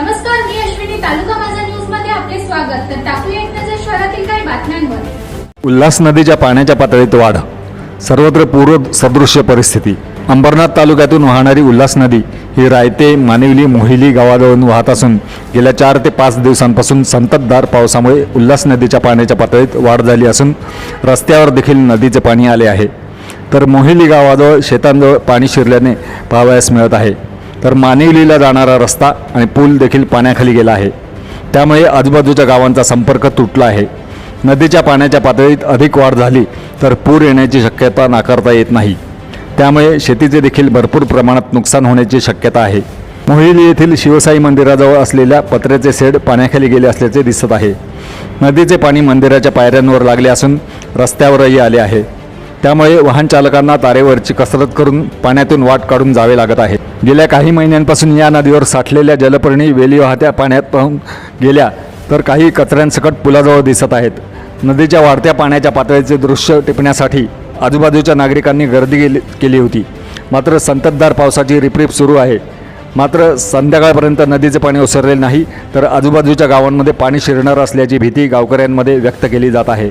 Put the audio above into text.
अश्विनी तालुका माझा न्यूजमध्ये आपले स्वागत. तर टाकूया एक नजर शहरातील काही बातम्यांवर. उल्हास नदीच्या पाण्याच्या पातळीत वाढ सर्वत्र पूर्व सदृश्य परिस्थिती. अंबरनाथ तालुक्यातून वाहणारी उल्हास नदी ही रायते मानिवली मोहिली गावाजवळून वाहत असून गेल्या चार ते पाच दिवसांपासून संततधार पावसामुळे उल्हास नदीच्या पाण्याच्या पातळीत वाढ झाली असून रस्त्यावर देखील नदीचे पाणी आले आहे. तर मोहिली गावाजवळ शेतांजवळ पाणी शिरल्याने पाहावयास मिळत आहे. तर मानिवलीला जाणारा रस्ता आणि पूल देखील पाण्याखाली गेला आहे. त्यामुळे आजूबाजूच्या गावांचा संपर्क तुटला आहे. नदीच्या पाण्याच्या पातळीत अधिक वाढ झाली तर पूर येण्याची शक्यता नाकारता येत नाही. त्यामुळे शेतीचे देखील भरपूर प्रमाणात नुकसान होण्याची शक्यता आहे. मोहिली येथील शिवसाई मंदिराजवळ असलेल्या पत्र्याचे शेड पाण्याखाली गेले असल्याचे दिसत आहे. नदीचे पाणी मंदिराच्या पायऱ्यांवर लागले असून रस्त्यावरही आले आहे. त्यामुळे वाहन चालकांना तारेवरची कसरत करून पाण्यातून वाट काढून जावे लागत आहे. गेल्या काही महिन्यांपासून या नदीवर साठलेल्या जलपर्णी वेली वाहत्या पाण्यात पाहून गेल्या तर काही कचऱ्यांसकट पुलाजवळ दिसत आहेत. नदीच्या वाढत्या पाण्याच्या पातळीचे दृश्य टिपण्यासाठी आजूबाजूच्या नागरिकांनी गर्दी केली केली होती. मात्र संततधार पावसाची रिपरिप सुरू आहे. मात्र संध्याकाळपर्यंत नदीचे पाणी ओसरले नाही तर आजूबाजूच्या गावांमध्ये पाणी शिरणार असल्याची भीती गावकऱ्यांमध्ये व्यक्त केली जात आहे.